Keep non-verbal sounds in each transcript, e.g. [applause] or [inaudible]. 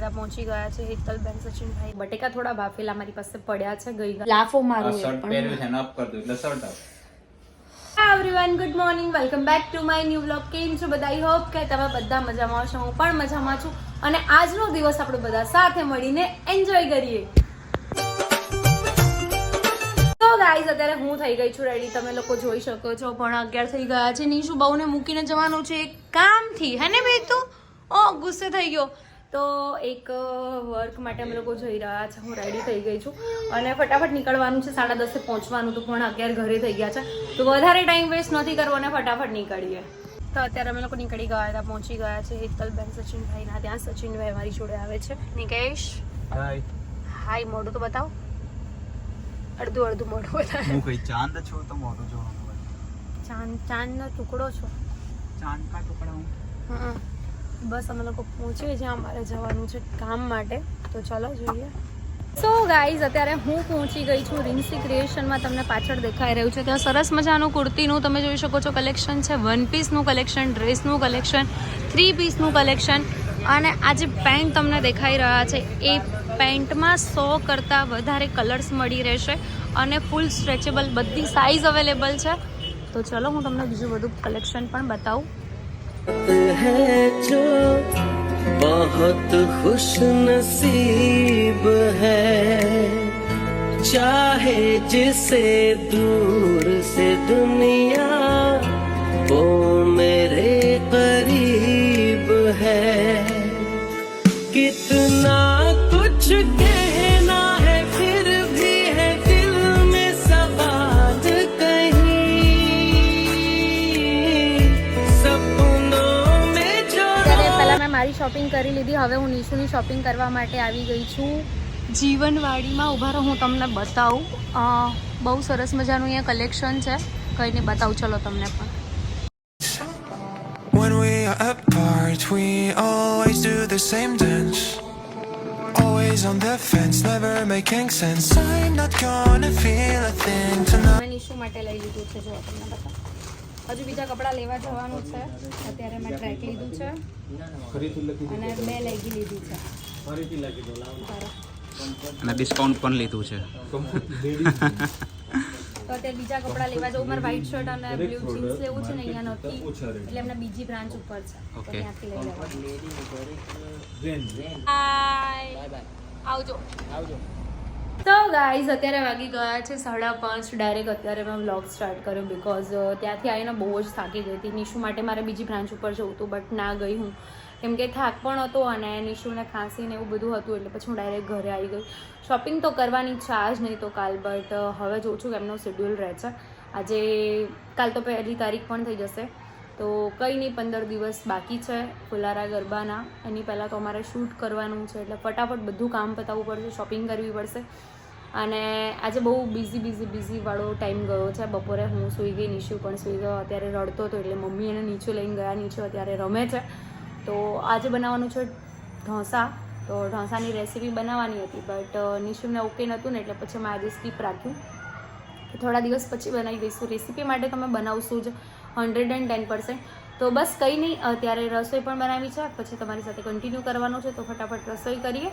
ગયા પહોંચી ગયા છે હિતલબેન સચિનભાઈ. બટેકા થોડા બાફેલા મારી પાસે પડ્યા છે ગઈ લાફો મારું શર્ટ પહેર્યું છે ને કરી એટલે શર્ટ આપ everyone good morning welcome back to my new vlog કેમ છો બધા? આઈ હોપ કે તમે બધા મજામાં છો હું પણ મજામાં છું. અને આજનો દિવસ આપણે બધા સાથે મળીને એન્જોય કરીએ. ગાઈઝ અત્યારે હું થઈ ગઈ છું રેડી તમે લોકો જોઈ શકો છો. પણ અગિયાર થઈ ગયા છે. નીશું બહુને મૂકીને જવાનું છે એક કામથી. હે ને ભાઈ તું? ઓ ગુસ્સે થઈ ગયો. તો એક વર્ક માટે અમે લોકો જઈ રહ્યા છે. હું રેડી થઈ ગઈ છું. અને ફટાફટ નીકળવાનું છે. સાડા દસે પહોંચવાનું તો પણ અગિયાર ઘરે થઈ ગયા છે. તો વધારે ટાઈમ વેસ્ટ નથી કરવો અને ફટાફટ નીકળીએ. તો અત્યારે અમે લોકો નીકળી ગયા હતા પહોંચી ગયા છે. હેતલબેન સચિનભાઈના ત્યાં. સચિનભાઈ અમારી જોડે આવે છે. નિકેશ? હાય મોઢું તો બતાવો. અડધું અડધું મોઢું બતાવે. હું કઈ ચાંદ છો તો મોઢું જો હોય. ચાંદ ચાંદનો ટુકડો છો. ચાંદ કા ટુકડા હું? હમ. બસ અમે લોકો પહોંચીએ જ્યાં અમારે જવાનું છે કામ માટે. તો ચલો જોઈએ. સો ગાઈઝ અત્યારે હું પહોંચી ગઈ છું રિન્સી ક્રિએશનમાં તમને પાછળ દેખાઈ રહ્યું છે. ત્યાં સરસ મજાનું કુર્તીનું તમે જોઈ શકો છો કલેક્શન છે. વન પીસનું કલેક્શન, ડ્રેસનું કલેક્શન થ્રી પીસનું કલેક્શન. અને આ જે પેન્ટ તમને દેખાઈ રહ્યા છે, એ પેન્ટમાં સો કરતાં વધારે કલર્સ મળી રહેશે અને ફૂલ સ્ટ્રેચેબલ બધી સાઇઝ અવેલેબલ છે. તો ચલો હું તમને બીજું બધું કલેક્શન પણ બતાવું. है जो बहुत खुश नसीब है चाहे जिसे दूर से दुनिया મારી શોપિંગ કરી લીધી હવે હું નીશુની શોપિંગ કરવા માટે આવી ગઈ છું જીવનવાડીમાં ઊભા રહો હું તમને બતાવું બહુ સરસ મજાનું અહીંયા કલેક્શન છે કહીને બતાવું ચલો તમને પણ When we are apart, we always do the same dance. Always on the fence, never making sense. I'm not gonna feel a thing tonight. Nishu માટે લઈ લીધું છે જો તમને બતાવું હજુ બીજા કપડાં લેવા જવાનું છે. અત્યારે મેં ટ્રેક લીધું છે. અને બે લેગી લીધી છે. અને ડિસ્કાઉન્ટ પણ લીધું [laughs] છે. તો અત્યારે બીજા કપડાં લેવા જવું મારે વ્હાઈટ શર્ટ અને બ્લુ જીન્સ લેવું છે ને અહીંયા નથી એટલે એમને બીજી બ્રાન્ચ ઉપર છે. ઓકે ત્યાંથી લઈ લેવા. આવજો. તો ગાઈઝ અત્યારે વાગી ગયા છે સાડા પાંચ. ડાયરેક્ટ અત્યારે મેં વ્લોગ સ્ટાર્ટ કર્યો બિકોઝ ત્યાંથી આવીને બહુ જ થાકી ગઈ હતી. નિશુ માટે મારે બીજી બ્રાન્ચ ઉપર જવું હતું બટ ના ગઈ હું. કેમ કે થાક પણ હતો અને નિશુને ખાંસી ને એવું બધું હતું, એટલે પછી હું ડાયરેક્ટ ઘરે આવી ગઈ. શોપિંગ તો કરવાની ઈચ્છા જ નહીં તો કાલ બટ હવે જોઉં છું કે એમનો શેડ્યુલ રહે છે. આજે કાલ તો પહેલી તારીખ પણ થઈ જશે. તો કંઈ નહીં, પંદર દિવસ બાકી છે ફુલારા ગરબાના. એની પહેલાં તો અમારે શૂટ કરવાનું છે, એટલે ફટાફટ બધું કામ પતાવવું પડશે, શોપિંગ કરવી પડશે. અને આજે બહુ બિઝી બિઝી બિઝીવાળો ટાઈમ ગયો છે. બપોરે હું સૂઈ ગઈ નીચું પણ સૂઈ ગયો. અત્યારે રડતો હતો, એટલે મમ્મી એને નીચું લઈને ગયા, નીચું અત્યારે રમે છે. તો આજે બનાવવાનું છે ઢોસા. તો ઢોસાની રેસીપી બનાવવાની હતી બટ નિશુને ઓકે નહોતું ને, એટલે પછી મેં આજે સ્કીપ રાખ્યું. થોડા દિવસ પછી બનાવી દઈશું. રેસીપી માટે તમે બનાવશું જ. Hundred and ten percent. તો બસ કંઈ નહીં અત્યારે રસોઈ પણ બનાવી છે, પછી તમારી સાથે કન્ટિન્યુ કરવાનું છે, તો ફટાફટ રસોઈ કરીએ.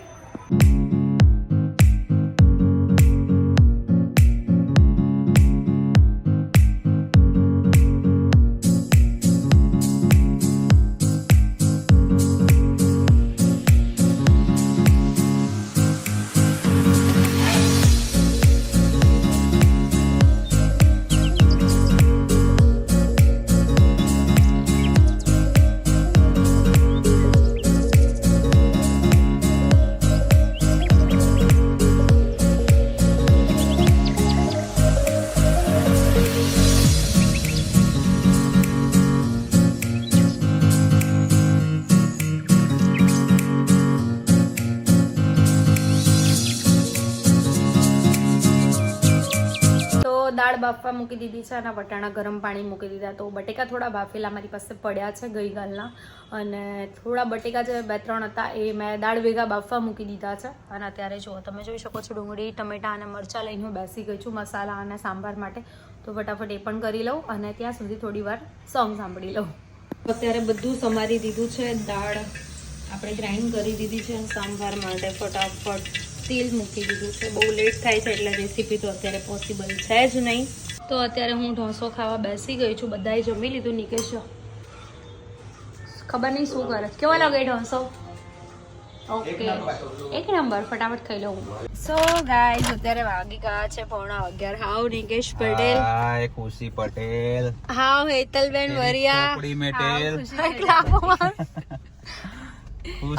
દાળ બાફવા મૂકી દીધી છે અને વટાણા ગરમ પાણી મૂકી દીધા. તો બટેકા થોડા બાફેલા મારી પાસે પડ્યા છે ગઈકાલના. અને થોડા બટેકા જે બે ત્રણ હતા એ મેં દાળ ભેગા બાફવા મૂકી દીધા છે. અને અત્યારે જુઓ, તમે જોઈ શકો છો ડુંગળી, ટમેટા અને મરચાં લઈને હું બેસી ગઈ છું મસાલા અને સાંભાર માટે. તો ફટાફટ એ પણ કરી લઉં અને ત્યાં સુધી થોડી વાર સોંગ સાંભળી લઉં. અત્યારે બધું સમારી દીધું છે. દાળ આપણે ગ્રાઇન્ડ કરી દીધી છે સાંભાર માટે ફટાફટ તેલ મૂકી દીધું છે. બહુ લેટ થાય છે એટલે રેસીપી તો અત્યારે પોસિબલ છે જ નહીં. તો અત્યારે હું ઢોસો ખાવા બેસી ગઈ છું. બધાએ જમી લીધું. નિકેશ ખબર નહીં શું કરે. કેવો લાગે ઢોસો? ઓકે એક નંબર. ફટાફટ ખાઈ લઉં. સો ગાઈઝ અત્યારે વાગી ગયા છે પોણા અગિયાર. હાવ નિકેશ પટેલ? હાય ખુશી પટેલ. હાવ હેતલબેન વરિયા? ખુશી માર. [laughs]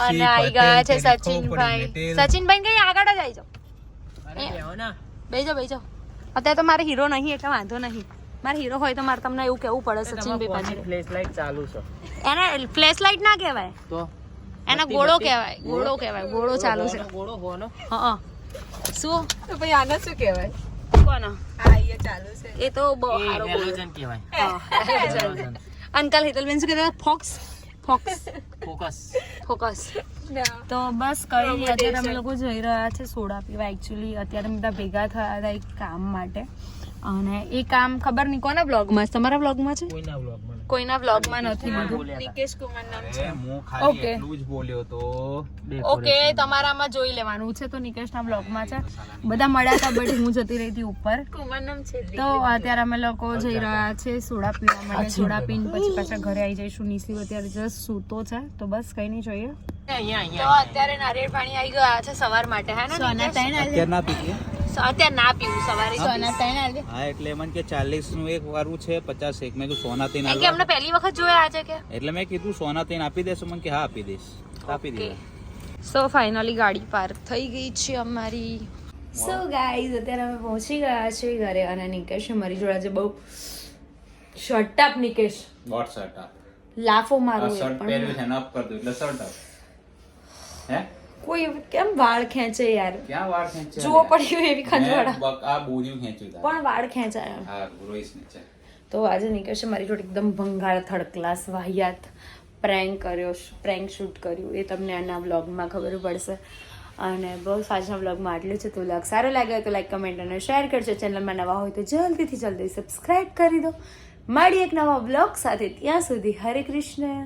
અને આવી ગયા છે સચિનભાઈ. સચિનભાઈ કઈ આગળ જ આવી જાઓ. બેજો બેજો. અત્યારે તો મારે હીરો નહીં એટલે વાંધો નહીં. મારે હીરો હોય તો મારે તમને એવું કેવું પડે સચિનભાઈ પાછળ. ફ્લેશ લાઇટ ચાલુ છે? એને ફ્લેશ લાઇટ ના કહેવાય. તો? એને ગોળો કહેવાય ગોળો કહેવાય ગોળો ચાલુ છે. ગોળો હોનો હા શું? તો ભાઈ આને શું કહેવાય? કોનો? આ એ ચાલુ છે. એ તો બહુ સારો ગોળો કહેવાય. અંકલ હિતલબેન શું કહેતા ફોક્સ? ફોક્સ ફોકસ ફોકસ તો બસ કઈ અત્યારે અમે લોકો જઈ રહ્યા છે સોડા પીવા. એકચ્યુઅલી અત્યારે અમે બધા ભેગા થયા હતા એક કામ માટે. અને એ કામ ખબર નહીં કોના બ્લોગમાં છે તમારા બ્લોગમાં છે? કોઈના બ્લોગમાં કોઈના બ્લોગમાં નથી બધું નિકેશ કુમાર નામ છે. હું ખાલી એટલું જ બોલ્યો તો ઓકે તમારામાં જોઈ લેવાનું છે તો નિકેશના બ્લોગમાં છે. બધા મળ્યા હતા બટ હું જતી રહી હતી ઉપર. કુમાર નામ છે તો અત્યારે અમે લોકો જઈ રહ્યા છે સોડા પીવા માટે. સોડા પીને પછી પાછા ઘરે આવી જઈશું. નીસી અત્યારે જસ્ટ સૂતો છે. તો બસ કઈ નહીં જોઈએ. અહીંયા તો અત્યારે નારિયેળ પાણી આવી ગયા છે સવાર માટે હે ને અત્યારે ના પીતી અત્યારે ના પીવું સવારે હા એટલે મને કે ચાલીસનું એક વારું છે પચાસ એક. મેં કીધું સોના કે અમને પહેલી વખત જોયા આજે કે. એટલે મેં કીધું સોના તીન આપી દેશો મને કે હા આપી દઈશ. આપી દીધા સો ફાઇનલી ગાડી પાર્ક થઈ ગઈ છે અમારી. સો ગાઈઝ અત્યારે અમે પહોંચી ગયા છે ઘરે અને નિકેશ મારી જોડે આજે બહુ શર્ટ નિકેશ. વોટ શર્ટ લાફો મારો શર્ટ પણ. પહેર્યું છે ને અપ કરી દઉં. એટલે શર્ટ આપ હે? કોઈ કેમ વાળ ખેંચે યાર? ક્યાં વાળ ખેંચે જુઓ? પડ્યું એવી ખંજવાળા આ બોર્યું ખેંચ્યું પણ વાળ ખેંચાય. હા રોઈસ ને તો આજે નીકળશે મારી જોડે એકદમ ભંગાર થર્ડ ક્લાસ વાહિયાત. પ્રેન્ક કર્યો પ્રેન્ક શૂટ કર્યું. એ તમને આના વ્લોગમાં ખબર પડશે. અને બસ આજના વ્લોગમાં આટલું છે તો વ્લોગ સારો લાગ્યો તો લાઈક કમેન્ટ અને શેર કરજો. ચેનલમાં નવા હોય તો જલ્દીથી જલ્દી સબસ્ક્રાઈબ કરી દો. મળી એક નવા બ્લોગ સાથે ત્યાં સુધી હરે કૃષ્ણ.